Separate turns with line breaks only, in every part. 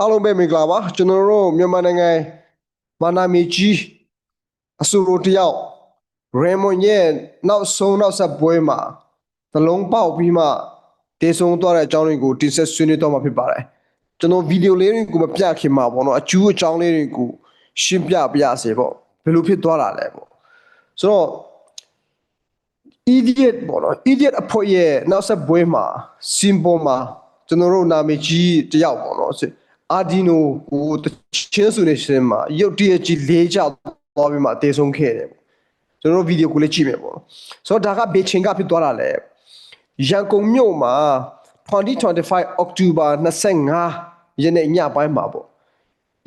အားလုံးပဲမင်္ဂလာပါကျွန်တော်တို့မြန်မာနိုင်ငံမာနာမီကြီးအဆူရိုတယောက်ရေမွန်ရဲ့နောက်ဆုံးနောက်ဆက်ပွဲမှာသလုံးပေါက်ပြီးမှတေဆုံးသွားတဲ့အကြောင်းတွေကိုတင်ဆက်ဆွေးနွေးတော့မှာဖြစ်ပါတယ်ကျွန်တော်ဗီဒီယိုလေးတွေကိုမပြခင်မှာပေါ့နော်အကျူးအကြောင်းလေးတွေကိုရှင်းပြပြစေပေါ့ဘယ်လိုဖြစ်သွားတာလဲပေါ့ဆိုတော့ idiot ပေါ့နော် idiot အဖို့ရဲ့နောက်ဆက်ပွဲမှာ symbol မှာကျွန်တော်တို့နာမည်ကြီးတယောက်ပေါ့နော် အာဒီနိုကိုတချင်းစုနေရှင်မှာရုတ်တရက်ကြီးလေးချသွားပြီးမှအသေးဆုံးခဲ့တယ်ပေါ့ကျွန်တော်တို့ဗီဒီယိုကိုလည်းကြည့်မယ်ပေါ့နော်ဆိုတော့ဒါကဘေချင်းကဖြစ်သွားတာလေရန်ကုန်မြို့မှာ2025 October 25ရက်နေ့ညပိုင်းမှာပေါ့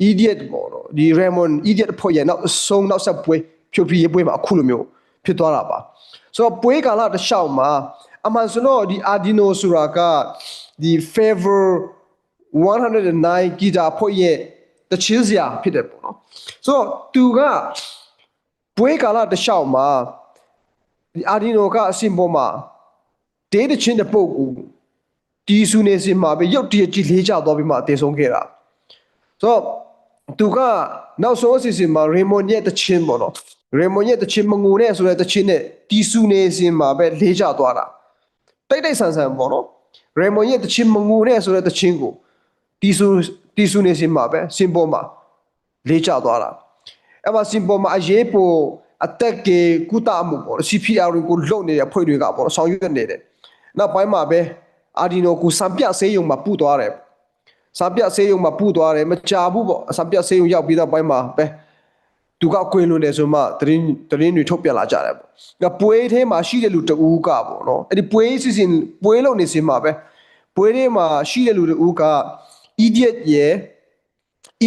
idiot ပေါ့နော်ဒီ Raymond idiot ဖို့ရဲ့နောက်အဆုံးနောက်ဆက်ပွဲဖြိုပြရေးပွဲမှာအခုလိုမျိုးဖြစ်သွားတာပါဆိုတော့ပွဲကာလတစ်လျှောက်မှာအမှန်ဆိုတော့ဒီ Ardino ဆိုတာကဒီ favor 109 guitar ဖို့ရဲ့တချင်းစရာဖြစ်တယ်ပေါ့နော်ဆိုတော့သူကပွဲကာလတစ်လျှောက်မှာဒီ Ardino ကအစင်ပေါ်မှာဒေးတချင်းတဲ့ပုတ်ကိုတီးဆူနေစင်မှာပဲရုတ်တရက်ကြီးလေးကျသွားပြီးမှအသေးဆုံးခဲ့တာဆိုတော့သူကနောက်ဆုံးအစီအစဉ်မှာ Raymond ရဲ့တချင်းပေါ့နော် Raymond ရဲ့တချင်းမငိုနဲ့ဆိုတဲ့တချင်းနဲ့တီးဆူနေစင်မှာပဲလေးကျသွားတာတိတ်တိတ်ဆန်ဆန်ပေါ့နော် Raymond ရဲ့တချင်းမငိုနဲ့ဆိုတဲ့တချင်းကို တီးဆူတီးဆူနေစင်မှာပဲစင်ပေါ်မှာလေးကျသွားတာအဲ့မှာစင်ပေါ်မှာအရေးပေါ်အသက်ကေကုတမှုပေါ့ CPR ကိုလုံနေတဲ့ဖွဲ့တွေကပေါ့ဆောင်ရွက်နေတယ်နောက်ပိုင်းမှာပဲအာဒီနိုကိုစံပြဆေးရုံမှာပူသွားတယ်စာပြဆေးရုံမှာပူသွားတယ်မကြဘူးပေါ့စာပြဆေးရုံရောက်ပြီးတော့ပိုင်းမှာပဲသူကကွေလွန်တယ်ဆိုမှတရင်တရင်တွေထုတ်ပြလာကြတယ်ပေါ့။ဒါပွဲထဲမှာရှိတဲ့လူတဦးကပေါ့နော်။အဲ့ဒီပွဲစီစဉ်ပွဲလုံးနေစင်မှာပဲပွဲထဲမှာရှိတဲ့လူတဦးက idiot ရဲ့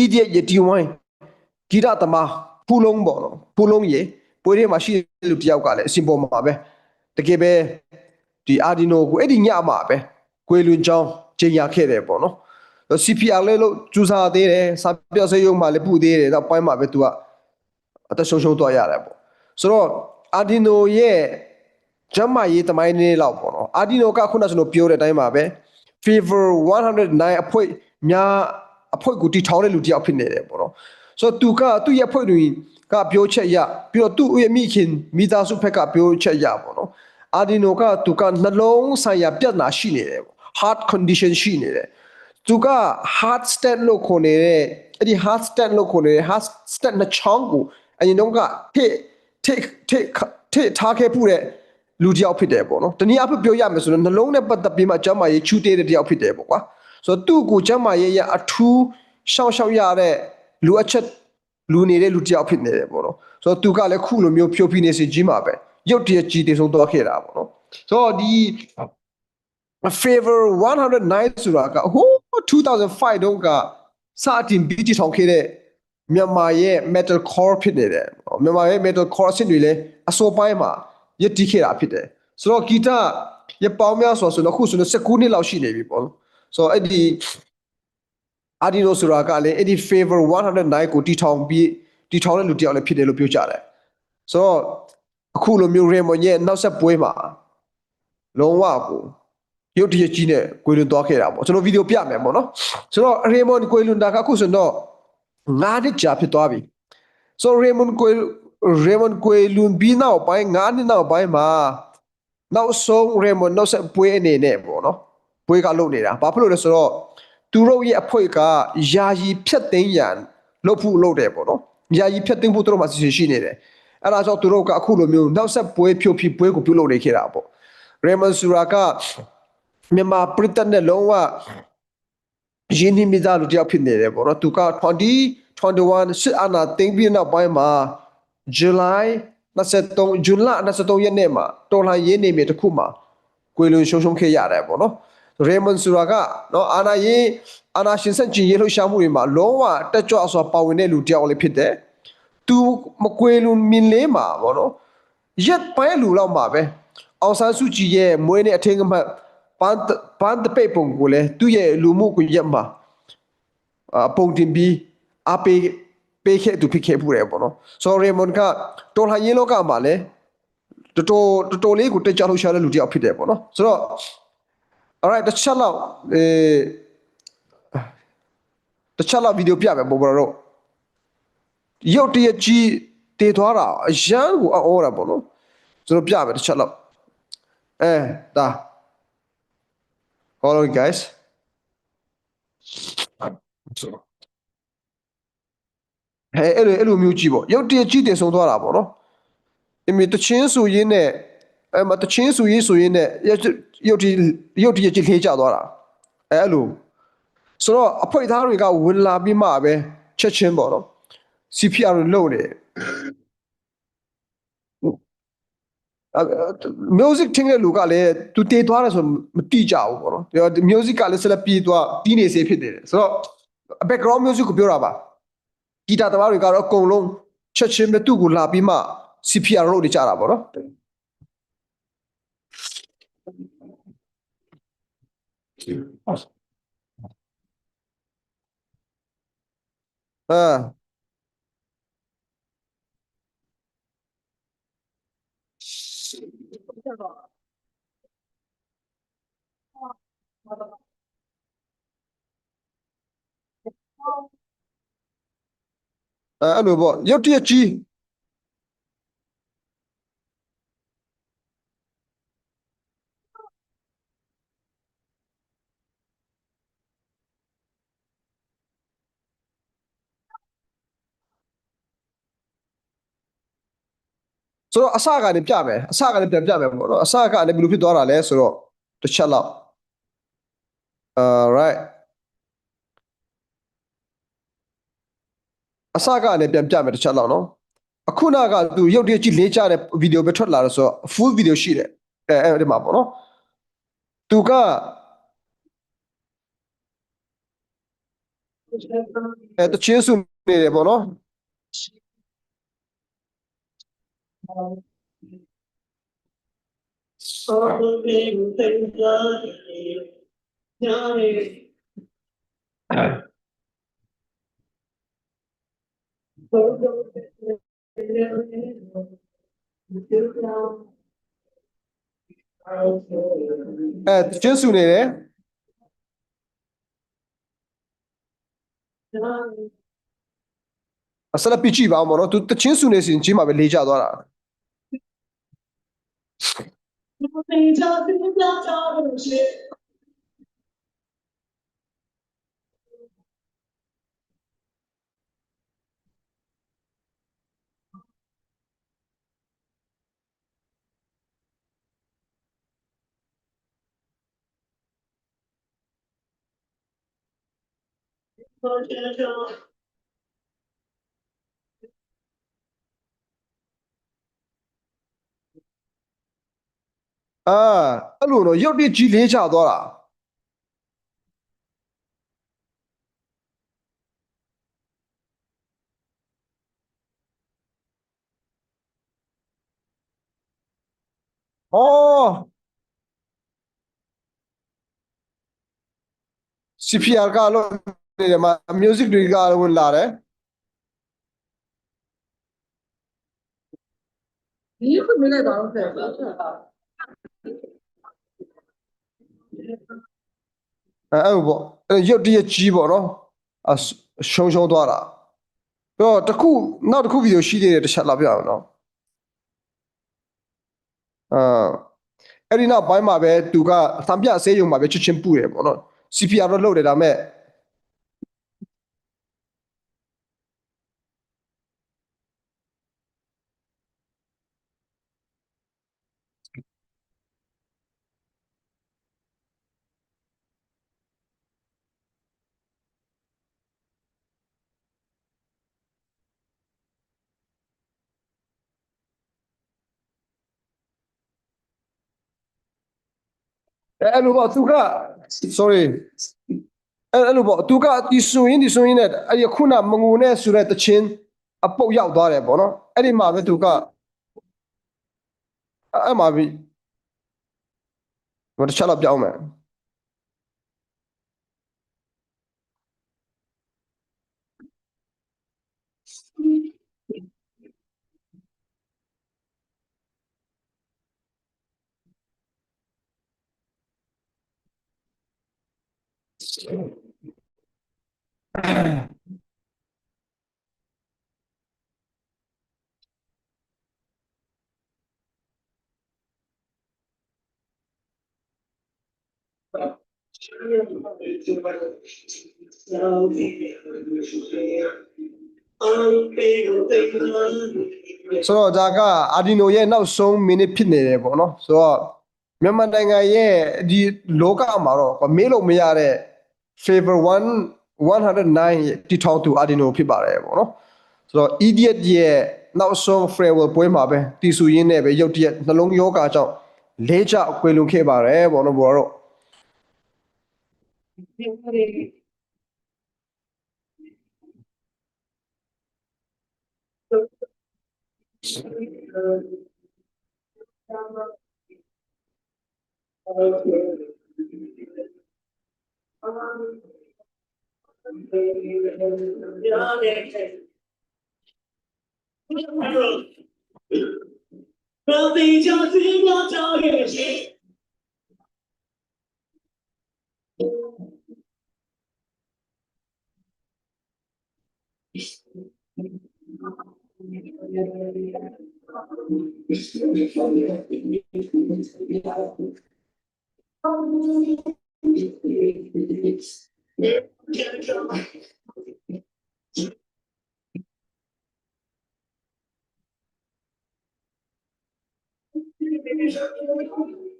idiot ရဲ့ D1 ဂီတသမားဖူလုံးပေါ့နော်။ဖူလုံးရဲ့ပွဲထဲမှာရှိတဲ့လူတယောက်ကလည်းအစင်ပေါ်မှာပဲတကယ်ပဲဒီ Ardino ကိုအဲ့ဒီညမှာပဲကွေလွန်ချောင်းချိန်ရခဲ့တယ်ပေါ့နော်။ CPR လေးလို့ကျူစာသေးတယ်စာပြစေရုံမှာလည်းပူသေးတယ်တော့ပိုင်းမှာပဲ तू ကအသက်ဆုံးရှုံးသွားရတယ်ပေါ့ဆိုတော့ Ardino ရဲ့ဂျမ်းမာရေးတမိုင်းလေးလောက်ပေါ့နော် Ardino ကခုနကကျွန်တော်ပြောတဲ့အတိုင်းပါပဲ Fever 109အဖွဲ များအဖွဲကိုတီထောင်တဲ့လူတစ်ယောက်ဖြစ်နေတယ်ပေါ့နော်ဆိုတော့ तू ကသူ့ရဲ့ဖွဲတွေကပြောချက်ရပြီးတော့သူ့ရဲ့မိခင်မိသားစုဘက်ကပြောချက်ရပေါ့နော် Ardino က तू ကနှလုံးဆိုင်ရာပြဿနာရှိနေတယ်ပေါ့ heart condition ရှိနေတယ်သူက hard stand လို့ခေါ်နေတဲ့အဲ့ဒီ hard stand လို့ခေါ်နေတဲ့ hard stand နှစ်ချောင်းကိုအရင်တော့ကထိထိထိထိထားခဲ့ဖို့တဲ့လူတစ်ယောက်ဖြစ်တယ်ပေါ့နော်တနည်းအားဖြင့်ပြောရမယ်ဆိုတော့နှလုံးနဲ့ပတ်သက်ပြီးမှကျမ်းမာရေးချူသေးတဲ့တစ်ယောက်ဖြစ်တယ်ပေါ့ကွာ ဆိုတော့သူ့ကိုကျမ်းမာရေးရအထူးရှောက်ရှောက်ရတဲ့လူအချက်လူနေတဲ့လူတစ်ယောက်ဖြစ်နေတယ်ပေါ့နော်ဆိုတော့သူကလည်းခုလိုမျိုးဖြိုပြနေစီကြီးမှာပဲရုတ်တရက်ကြီးတည်ဆုံးသွားခဲ့တာပေါ့နော်ဆိုတော့ဒီ favor 109ဆိုတာကဟိုး2005တုန်းကစတင်ပြီးတည်ထောင်ခဲ့တဲ့မြန်မာရဲ့ metal core ဖြစ်နေတယ်မြန်မာရဲ့ metal core အဆင့်တွေလည်းအစောပိုင်းမှာရည်တည်ခဲ့တာဖြစ်တယ်ဆိုတော့ဂီတရပောင်းများဆိုဆိုတော့ခုဆိုတော့19နှစ်လောက်ရှိနေပြီပေါ့နော် ဆိုတော့အဲ့ဒီ Ardino ဆိုတာကလည်းအဲ့ဒီ favor 109ကိုတည်ထောင်ပြီးတည်ထောင်တဲ့လူတစ်ယောက်လည်းဖြစ်တယ်လို့ပြောကြတယ်ဆိုတော့အခုလိုမျိုး Raymond ရဲ့နောက်ဆက်ပွဲမှာလုံးဝကိုရုတ်တရက်ကြီးနဲ့ကွေလွန်သွားခဲ့တာပေါ့ကျွန်တော်ဗီဒီယိုပြမယ်ပေါ့နော်ဆိုတော့ Raymond ကွေလွန်တာကအခုဆိုတော့9နှစ်ကြာဖြစ်သွားပြီဆိုတော့ Raymond ကွေ Raymond ကွေလွန်ပြီးနောက်ပိုင်း9နှစ်နောက်ပိုင်းမှာနောက်ဆုံး Raymond နောက်ဆက်ပွဲအနေနဲ့ပေါ့နော် ပွဲကလုပ်နေတာဘာဖြစ်လို့လဲဆိုတော့သူတို့ရဲ့အဖွဲကယာယီဖြတ်သိမ်းရန်လုပ်ဖို့လုပ်တယ်ပေါ့နော်ယာယီဖြတ်သိမ်းဖို့သူတို့မှစီစဉ်ရှိနေတယ်အဲ့ဒါကြောင့်သူတို့ကအခုလိုမျိုးနောက်ဆက်ပွဲဖြိုဖြီးပွဲကိုပြုလုပ်နေခဲ့တာပေါ့ Raymond Sura ကမြန်မာပြည်သက်နဲ့လုံးဝရင်းနှီးမိသားလူတစ်ယောက်ဖြစ်နေတယ်ပေါ့နော်သူက2021စစ်အာဏာသိမ်းပြီးနောက်ပိုင်းမှာ July 23 July 23ရက်နေ့မှာတော်လှန်ရေးနေမြေတစ်ခုမှာကွေလွန်ရှုံရှုံခဲ့ရတယ်ပေါ့နော် Raymond Sura ကနော်အာဏာရေးအာဏာရှင်စန့်ကျင်ရေးလှုပ်ရှားမှုတွေမှာလုံးဝတက်ကြွစွာပါဝင်တဲ့လူတစ်ယောက်လည်းဖြစ်တယ်သူမကွေလွန်မင်းလေးမှာပေါ့နော်ရက်ပိုင်းလူလောက်မှာပဲအောင်ဆန်းစုကြည်ရဲ့မွေးနေ့အထင်ကမှတ်ပန်းပန်းတပိတ်ပုံကိုလည်းသူ့ရဲ့လူမှုကွန်ရက်မှာအပုံတင်ပြီးအပေးပေးခဲ့သူဖြစ်ခဲ့ပူတယ်ပေါ့နော်ဆိုတော့ရေမွန်ကတော်လှန်ရေးလောကမှာလည်းတော်တော်တော်တော်လေးကိုတက်ကြလို့ရှာတဲ့လူတစ်ယောက်ဖြစ်တယ်ပေါ့နော်ဆိုတော့ alright တစ်ချက်လောက်အဲတစ်ချက်လောက်ဗီဒီယိုပြမယ်ပေါ်ပေါ်တော့ရုတ်တရက်ကြီးတည်သွားတာအရန်ကိုအော်တာပေါ့နော်ကျွန်တော်ပြမယ်တစ်ချက်လောက်အဲဒါ Follow guys ဟဲ့အဲ့လိုအဲ့လိုမျိုးကြီးပေါ့ရုတ်တရက်ကြီးတင်ဆုံးသွားတာပေါ့နော်အမေတချင်းဆိုရင်းနဲ့အဲမတချင်းဆိုရင်းဆိုရင်းနဲ့ ရုတ်တရုတ်တရက်ကြီးလေးကျသွားတာအဲအဲ့လိုဆိုတော့အဖွက်သားတွေကဝင်လာပြီးမှပဲချက်ချင်းပေါ့နော် CPR ကိုလုပ်နေတယ်အဲ music ထင်းတဲ့လူကလည်းသူတေးသွားတယ်ဆိုမတိကြဘူးပေါ့နော်ဒီ music ကလည်းဆက်လက်ပြေးသွားတီးနေစေဖြစ်နေတယ်ဆိုတော့ background music ကိုပြောတာပါဂီတာတမားတွေကတော့အကုန်လုံးချက်ချင်းပဲသူ့ကိုလာပြီးမှ CPR လုပ်နေကြတာပေါ့နော် အာအဲအဲ့လိုပေါ့ရုတ်တရ ဆိုတော့အစကနေပြမယ်အစကနေပြန်ပြမယ်ပေါ့နော်အစကနေဘယ်လိုဖြစ်သွားတာလဲဆိုတော့တစ်ချက်လောက် alright အစကနေပြန်ပြမယ်တစ်ချက်လောက်နော်အခုနကသူရုပ်တရက်ကြီးလေးချတဲ့ဗီဒီယိုပဲထွက်လာတော့ဆိုတော့ full video ရှိတယ်အဲအဲ့ဒီမှာပေါ့နော်သူကအဲတချင်းစုနေတယ်ပေါ့နော် အဲတချင်းစုနေတယ်အစလက်ပြကြည့်ပါအောင်ပေါ့နော်သူတချင်းစုနေစဉ် ချင်းမှာပဲလေးချသွားတာ အာအဲ့လိုတော့ရုပ်တရက်ကြီးလေးချသွားတာဩ CPR ကလို့နေတယ်မှာ music တွေကဝင်လာတယ်
ဒီခုမလိုက်ပါတော့ဆက်ပါ
အဲအဲ့လိုပေါ့အဲ့ရုပ်တရက်ကြီးပေါ့နော်အရှုံးရှုံးသွားတာပြီးတော့တစ်ခုနောက်တစ်ခုဗီဒီယိုရှိသေးတယ်တစ်ချက်လာပြအောင်နော်အာအဲ့ဒီနောက်ပိုင်းမှာပဲသူကသံပြအစေးရုံမှာပဲချစ်ချင်းပူတယ်ပေါ့နော် CPR တော့လုပ်တယ်ဒါပေမဲ့ အဲအဲ့လိုပေါ့သူက sorry အဲအဲ့လိုပေါ့သူကဒီဆိုရင်ဒီဆိုရင်နဲ့အဲ့ဒီခုနမငုံနဲ့ဆိုတဲ့တချင်းအပုတ်ရောက်သွားတယ်ပေါ့နော်အဲ့ဒီမှာပဲသူကအဲ့အဲ့မှာပြီဘာတစ်ချက်တော့ပြောင်းမယ် ဆိုတော့ဒါက Arduino ရဲ့နောက်ဆုံး minute ဖြစ်နေတယ်ပေါ့နော်ဆိုတော့မြန်မာနိုင်ငံရဲ့ဒီလောကမှာတော့မေးလို့မရတဲ့ favor 1 109တီထောင်သူ Arduino ဖြစ်ပါတယ်ပေါ့နော်ဆိုတော့ idiot ရဲ့နောက်ဆုံး farewell ပွဲမှာပဲတီဆူရင်းနဲ့ပဲရုတ်တရက်နှလုံးယောဂါကြောင့်လဲကျအခွေလွန်ခဲ့ပါတယ်ပေါ့နော်ဘောတော့
ဟုတ်ကဲ့ Building you.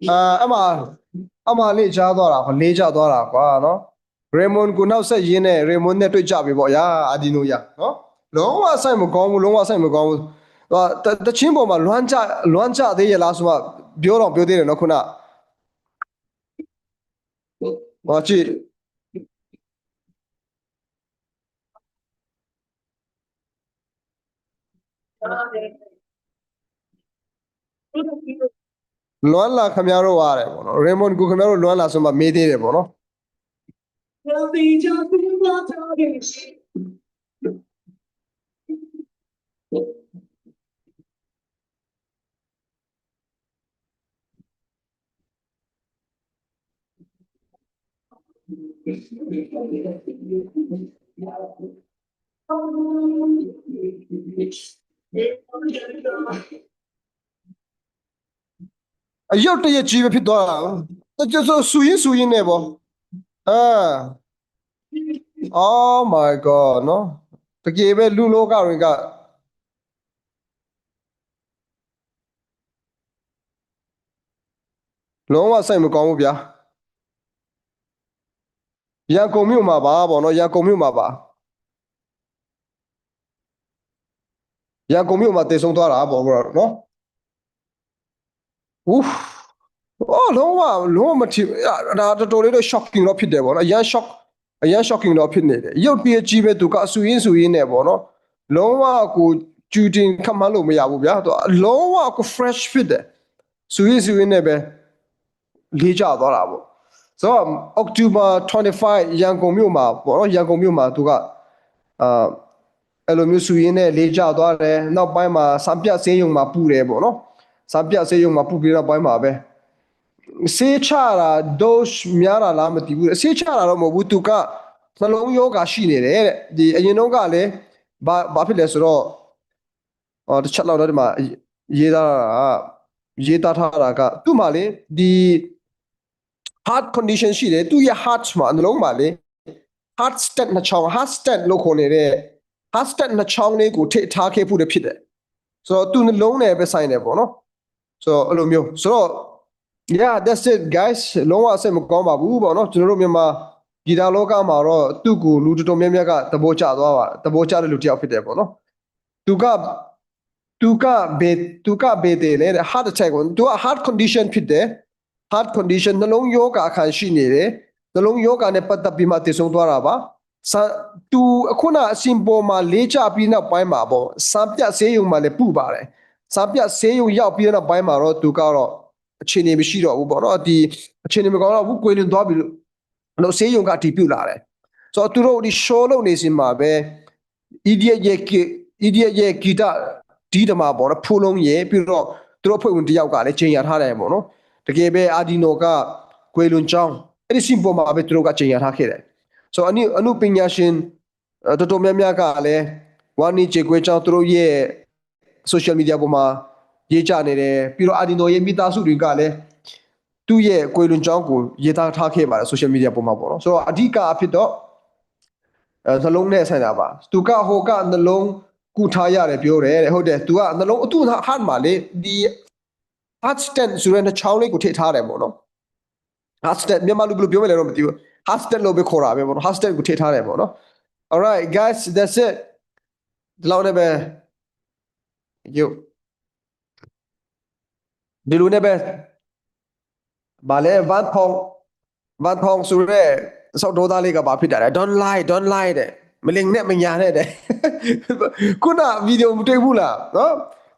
အာအမအမလေးချားသွားတာခွာလေးချသွားတာကွာနော်ရေမွန်ကိုနောက်ဆက်ရင်းနဲ့ရေမွန်နဲ့တွေ့ကြပြီပေါ့ရာအာဒီနိုရနော်လုံးဝဆိုင်မကောင်းဘူးလုံးဝဆိုင်မကောင်းဘူးဟာတတချင်းပေါ်မှာလွမ်းကြလွမ်းကြသေးရလားဆိုမှပြောတော့ပြောသေးတယ်နော်ခုနဟောကြ ည့်လွမ်းလာခမရတော့ရတယ်ပေါ့နော်ရေမွန်ကိုခမရတော့လွမ်းလာဆိုမှမေးသေးတယ်ပေါ့နော် အယုတ်တရက်ကြီးပဲဖြစ်သွားတာတကျဆိုဆူရင်ဆူရင်နေပေါ့အာ Oh my god နော်တကယ်ပဲလူလောကတွေကလုံးဝစိတ်မကောင်းဘူးဗျာ ရန်ကုန်မြို့မှာပါပေါ့နော်ရန်ကုန်မြို့မှာပါရန်ကုန်မြို့မှာတည်ဆုံးသွားတာပေါ့ဘောနော် Oof အော်လုံးဝလုံးဝမထီဒါတော်တော်လေးတော့ shocking တော့ဖြစ်တယ်ပေါ့နော်အရန် shock အရန် shocking တော့ဖြစ်နေတယ်ရုပ်တရက်ကြီးပဲသူကအဆူရင်းဆူရင်းနဲ့ပေါ့နော်လုံးဝကိုကျူတင်ခတ်မှန်းလို့မရဘူးဗျာသူကလုံးဝကို fresh ဖြစ်တယ်ဆူရင်းဆူရင်းနဲ့ပဲလေးကြသွားတာပေါ့ ဆိုတော့ October 25ရန်ကုန်မြို့မှာပေါ့နော်ရန်ကုန်မြို့မှာသူကအာအဲ့လိုမျိုးဆူရင်းနဲ့လေးကြသွားတယ်နောက်ပိုင်းမှာစံပြတ်ဆေးရုံမှာပူတယ်ပေါ့နော်စံပြတ်ဆေးရုံမှာပူပြီးတော့ပိုင်းမှာပဲဆေးချတာ dose များတာလားမသိဘူးဆေးချတာတော့မဟုတ်ဘူးသူကနှလုံးယောဂရှိနေတယ်တဲ့ဒီအရင်တော့ကလည်းဘာဘာဖြစ်လဲဆိုတော့အော်တစ်ချက်လောက်တော့ဒီမှာရေးသားတာကရေးသားထားတာကသူ့မှာလေဒီ heart condition ရှိတယ်သူ့ရဲ့ heart မှာနှလုံးမှာလေ heart stent နှစ်ချောင်း heart stent လို့ခေါ်နေတဲ့ heart stent နှစ်ချောင်းလေးကိုထိထားခဲ့ဖို့တဖြစ်တယ်ဆိုတော့သူ့နှလုံးနဲ့ပဲဆိုင်တယ်ပေါ့နော်ဆိုတော့အဲ့လိုမျိုးဆိုတော့ Yeah that's it guys လုံးဝအဆင်မကောင်းပါဘူးပေါ့နော်ကျွန်တော်တို့မြန်မာဂီတာလောကမှာတော့သူ့ကိုလူတော်တော်များများကသဘောကျသွားပါသဘောကျတဲ့လူတစ်ယောက်ဖြစ်တယ်ပေါ့နော်သူကသူကဘေသူကဘေတယ်လေ heart attack ကိုသူက heart condition ဖြစ်တယ် heart condition နှလုံးယောဂအခါရှိနေတယ်နှလုံးယောဂနဲ့ပတ်သက်ပြီးမှတည်ဆုံသွားတာပါစသူအခုနအရှင်ပေါ်မှာလေးချပြီးနောက်ပိုင်းမှာပေါ့စံပြဆေးရုံမှာလည်းပူပါတယ်စံပြဆေးရုံရောက်ပြီးနောက်ပိုင်းမှာတော့သူကတော့အခြေအနေမရှိတော့ဘူးပေါ့နော်ဒီအခြေအနေမကောင်းတော့ဘူးကိုယ်လွန်သွားပြီလို့လို့ဆေးရုံကအတည်ပြုလာတယ်ဆိုတော့သူတို့ဒီ show လုပ်နေစင်မှာပဲ idiot ရဲ့ idiot ရဲ့ဂီတဒီဓမ္မပေါ့နော်ဖူလုံးရဲ့ပြီးတော့သူတို့ဖွဲ့ဝင်တစ်ယောက်ကလည်းချိန်ရထားတယ်ပေါ့နော် တကယ်ပဲအာဒီနိုကကိုယ်လွန်ချောင်းအဲ့ဒီစင်ပေါ်မှာပဲသူတို့ကချိန်ရထားခဲ့တယ်ဆိုတော့အနုအနုပညာရှင်အဲတော်တော်များများကလည်းဝါနီချေကွေချောင်းသူတို့ရဲ့ social media ပေါ်မှာရေးကြနေတယ်ပြီးတော့အာဒီနိုရဲ့မိသားစုတွေကလည်းသူ့ရဲ့ကွေလွန်ချောင်းကိုရေးသားထားခဲ့ပါတယ် social media ပေါ်မှာပေါ့နော်ဆိုတော့အဓိကအဖြစ်တော့အဲနှလုံးနဲ့ဆိုင်တာပါသူကဟိုကနှလုံးကူထားရတယ်ပြောတယ်တဲ့ဟုတ်တယ်သူကနှလုံးသူ့ဟတ်မှာလေဒီ heart stent ဆိုတဲ့နှချောင်းလေးကိုထည့်ထားတယ်ပေါ့နော် heart stent မြန်မာလူဘယ်လိုပြောမလဲတော့မသိဘူး heart stent လို့ပဲခေါ်တာပဲပေါ့နော် heart stent ကိုထည့်ထားတယ်ပေါ့နော် alright guys that's it ဒီလောက်နဲ့ပဲယုတ်ဒီလိုနဲ့ပဲဗာလဲဗတ်ဖောင်းဗတ်ဖောင်းဆိုရဲစောက်ဒေါသားလေးကဘာဖြစ်တာလဲ don't lie don't lie တဲ့မလင်နဲ့မညာနဲ့တဲ့ခုနဗီဒီယိုမတွေ့ဘူးလားနော်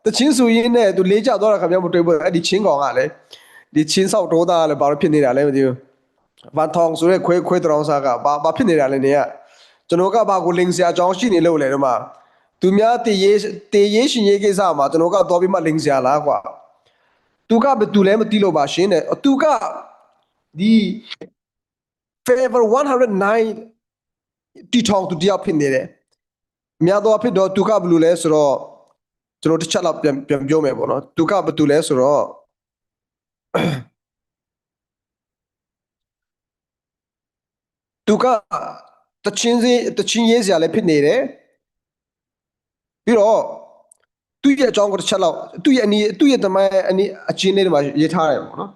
တချင်းဆိုရင်းနဲ့သူလေးကြသွားတာခင်ဗျာမတွေ့ဘူးအဲ့ဒီချင်းကောင်ကလည်းဒီချင်းစောက်ဒေါသားကလည်းဘာလို့ဖြစ်နေတာလဲမသိဘူးဗတ်ဖောင်းဆိုရဲခွဲခွဲတောင်းစားကဘာဘာဖြစ်နေတာလဲနေကကျွန်တော်ကဘာကိုလင်စရာအကြောင်းရှိနေလို့လဲတော့မှာသူများတည်ရေးတည်ရေးရှင်ရေးကိစ္စမှာကျွန်တော်ကတော့ပြီးမှလိန်စရာလားကွာသူကဘယ်သူလဲမသိလို့ပါရှင်တဲ့သူကဒီ favor 109တီထောင်သူတယောက်ဖြစ်နေတယ်များတော့ဖြစ်တော့သူကဘယ်လိုလဲဆိုတော့ ကျွန်တော်တစ်ချက်လောက်ပြန်ပြန်ပြောမယ်ပေါ့နော်သူကဘယ်သူလဲဆိုတော့သူကတချင်းစီတချင်းရေးစရာလည်းဖြစ်နေတယ်ပြီးတော့သူ့ရဲ့အကြောင်းကိုတစ်ချက်လောက်သူ့ရဲ့အနီးသူ့ရဲ့တမိုင်းအနီးအချင်းလေးတွေမှာရေးထားတယ်ပေါ့နော်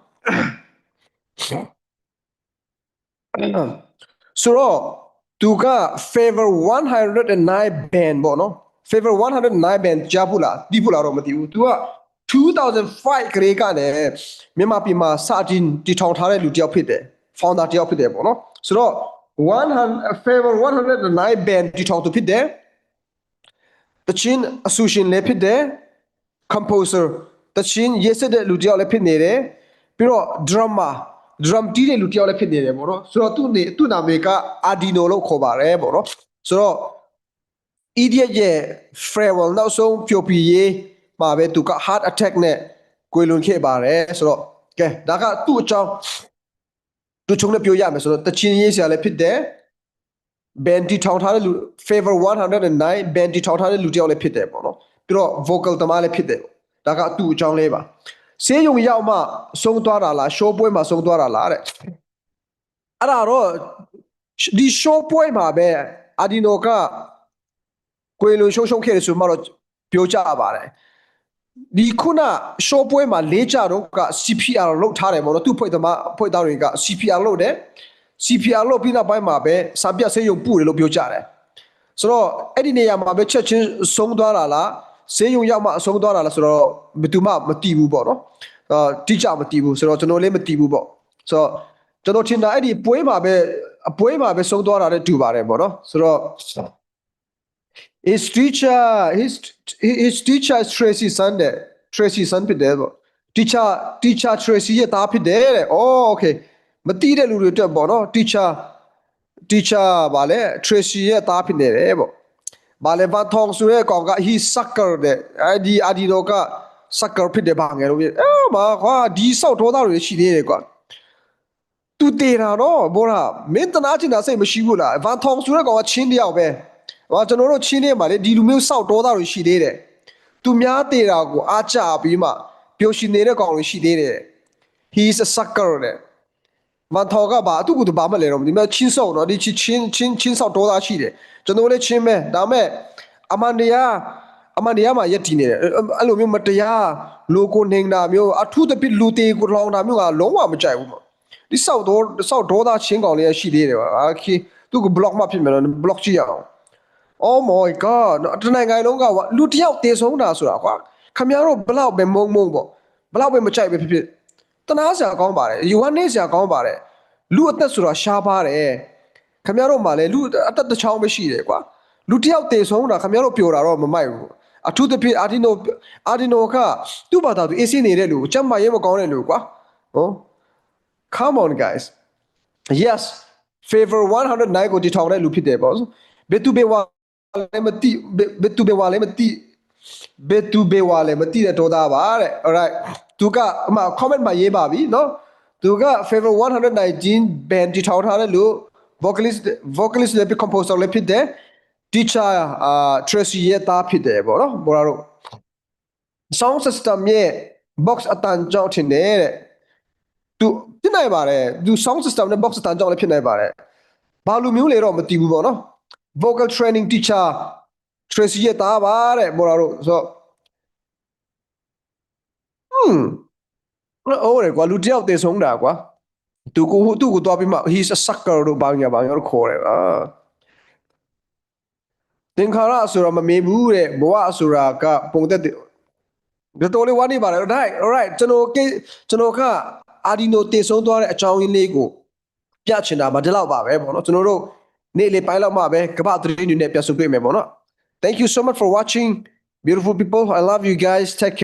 ဆိုတော့သူက favor 109 band ပေါ့နော် favor 109 band ကြားဘူးလားဒီဘူးလားတော့မသိဘူးသူက2005ကလေးကနေမြန်မာပြည်မှာစတင်တည်ထောင်ထားတဲ့လူတစ်ယောက်ဖြစ်တယ် founder တစ်ယောက်ဖြစ်တယ်ပေါ့နော်ဆိုတော့100 favor 109 band တည်ထောင်သူဖြစ်တယ်တချင်းအဆူရှင်လည်းဖြစ်တယ် composer တချင်းရေးစတဲ့လူတစ်ယောက်လည်းဖြစ်နေတယ်ပြီးတော့ drummer drum တီးတဲ့လူတစ်ယောက်လည်းဖြစ်နေတယ်ပေါ့နော်ဆိုတော့သူ့နေသူ့နာမည်က Ardino လို့ခေါ်ပါတယ်ပေါ့နော်ဆိုတော့ idiot ရဲ့ farewell နောက်ဆုံးဖြိုပြရေးမှာပဲသူက heart attack နဲ့ကိုယ်လွန်ခဲ့ပါတယ်ဆိုတော့ကဲဒါကသူ့အကြောင်းသူချုံနဲ့ပြောရမယ်ဆိုတော့တချင်းရေးဆရာလည်းဖြစ်တယ် band တီထောင်ထားတဲ့လူ favor 109 band တီထောင်ထားတဲ့လူတစ်ယောက်လည်းဖြစ်တယ်ပေါ့နော်ပြီးတော့ vocal တမလည်းဖြစ်တယ်ဒါကသူ့အကြောင်းလေးပါဆေးရုံရောက်မှဆုံးသွားတာလား show ပွဲမှာဆုံးသွားတာလားတဲ့အဲ့ဒါတော့ဒီ show ပွဲမှာပဲအာဒီနိုက ကိုယ်လုံးရှုံရှုံခဲ့တယ်ဆိုမှတော့ပြောကြပါတယ်ဒီခုန show ပွဲမှာလေးကြတော့က CPR လောက်ထားတယ်ပေါ့နော်သူ့ဖွဲ့သမားဖွဲ့သားတွေက CPR လောက်တယ် CPR လို့ပြီးနောက်ပိုင်းမှာပဲစာပြတ်ဆေးရုံပို့တယ်လို့ပြောကြတယ်ဆိုတော့အဲ့ဒီနေရာမှာပဲချက်ချင်းဆုံးသွားတာလားဆေးရုံရောက်မှအဆုံးသွားတာလားဆိုတော့ဘယ်သူမှမသိဘူးပေါ့နော်အာတိကျမသိဘူးဆိုတော့ကျွန်တော်လည်းမသိဘူးပေါ့ဆိုတော့ကျွန်တော်ထင်တာအဲ့ဒီပွဲမှာပဲအပွဲမှာပဲဆုံးသွားတာနဲ့တူပါတယ်ပေါ့နော်ဆိုတော့ his teacher his his teacher is Tracy Sunday Tracy Sun ဖြစ်တယ်ပေါ့ teacher teacher Tracy ရဲ့သားဖြစ်တယ်တဲ့ oh okay မတိတဲ့လူတွေအတွက်ပေါ့နော် teacher teacher ဗာလဲ Tracy ရဲ့သားဖြစ်နေတယ်ပေါ့ဗာလဲဘာထောင်ဆိုတဲ့ကောင်က he sucker တဲ့အဲဒီအာဒီတော့က sucker ဖြစ်တယ်ဗာငယ်လို့ပြအော်မာကွာဒီစောက်တော်သားတွေရှိသေးတယ်ကွာသူတေတာတော့ဘောလားမင်းတနာချင်တာစိတ်မရှိဘူးလားဗန်ထောင်ဆိုတဲ့ကောင်ကချင်းတယောက်ပဲ ဟောကျွန်တော်တို့ချင်းနေမှာလေဒီလူမျိုးစောက်တော်သားတွေရှိသေးတယ်သူများတေတာကိုအားကြပြီးမှပျော်ရွှင်နေတဲ့ကောင်တွေရှိသေးတယ် he is a sucker တဲ့မန်ထော်ကဘာအတူကူတူဘာမလဲတော့ဒီမှာချင်းဆောက်တော့ဒီချင်းချင်းချင်းချင်းဆောက်တော့သားရှိတယ်ကျွန်တော်လည်းချင်းပဲဒါမဲ့အမန်တရားအမန်တရားမှာယက်တည်နေတယ်အဲ့အဲ့လိုမျိုးမတရားလိုကိုနေတာမျိုးအထူးသဖြင့်လူသေးကိုလောင်တာမျိုးကလုံးဝမကြိုက်ဘူးပေါ့ဒီဆောက်တော့ဆောက်တော့သားချင်းကောင်လေးရှိသေးတယ်ပါအာခီသူကဘလော့မှဖြစ်မယ်နော်ဘလော့ကြည့်ရအောင် Oh my god တနိုင်ငံလုံးကလူတစ်ယောက်တည်ဆုံးတာဆိုတာကွာခမရတို့ဘလောက်ပဲမုံမုံပေါ့ဘလောက်ပဲမကြိုက်ပဲဖြစ်ဖြစ်တနာစရာကောင်းပါတယ်ယူဝမ်းနေစရာကောင်းပါတယ်လူအသက်ဆိုတာရှားပါတယ်ခမရတို့မှလည်းလူအသက်တစ်ချောင်းပဲရှိတယ်ကွာလူတစ်ယောက်တည်ဆုံးတာခမရတို့ပျော်တာတော့မမိုက်ဘူးအထူးသဖြင့်အာဒီနိုအာဒီနိုကသူ့ဘာသာသူအေးစင်းနေတဲ့လူကိုစက်မရဲမကောင်းတဲ့လူကွာဟော come on guys yes favor 109ကိုတည်ထောင်တဲ့လူဖြစ်တယ်ပေါ့ဘယ်သူဘယ်ဝါ လည်းမသိဘယ်သူဘယ်ဝါလည်းမသိဘယ်သူဘယ်ဝါလည်းမသိတဲ့ဒေါသပါတဲ့ alright သူကအမ comment မှာရေးပါပြီเนาะသူက favor 119 band တည်ထောင်ထားတဲ့လူ vocalist vocalist လည်းဖြစ် composer လည်းဖြစ်တယ် teacher အာ Tracy ရဲ့သားဖြစ်တယ်ပေါ့နော်ဘောရတို့ sound system ရဲ့ box အတန်ကြောင့်ထင်တယ်တဲ့သူဖြစ်နိုင်ပါတယ်သူ sound system နဲ့ box အတန်ကြောင့်လည်းဖြစ်နိုင်ပါတယ်ဘာလိုမျိုးလဲတော့မသိဘူးပေါ့နော် vocal training teacher Tracy ရဲ့သားပါတဲ့ဘောရတို့ဆိုတော့ hmm အော်ရကွာလူတယောက်တည်ဆုံးတာကွာသူကိုသူ့ကိုတော့ပြီးမှ he's a sucker တို့ဘာညာဘာညာတို့ခေါ်တယ်အာသင်္ခါရဆိုတာမမေးဘူးတဲ့ဘဝဆိုတာကပုံသက်တယ်ဒီတော်လေးဝါနေပါလား right alright ကျွန်တော်ကိကျွန်တော်ကအာဒီနိုတည်ဆုံးသွားတဲ့အကြောင်းရင်းလေးကိုပြချင်တာမဒီလောက်ပါပဲပေါ့နော်ကျွန်တော်တို့ နေ့လေးပိုင်းလောက်မှပဲကမ္ဘာသတင်းတွေနဲ့ပြန်ဆုံတွေ့မယ်ပေါ့နော် Thank you so much for watching beautiful people I love you guys take care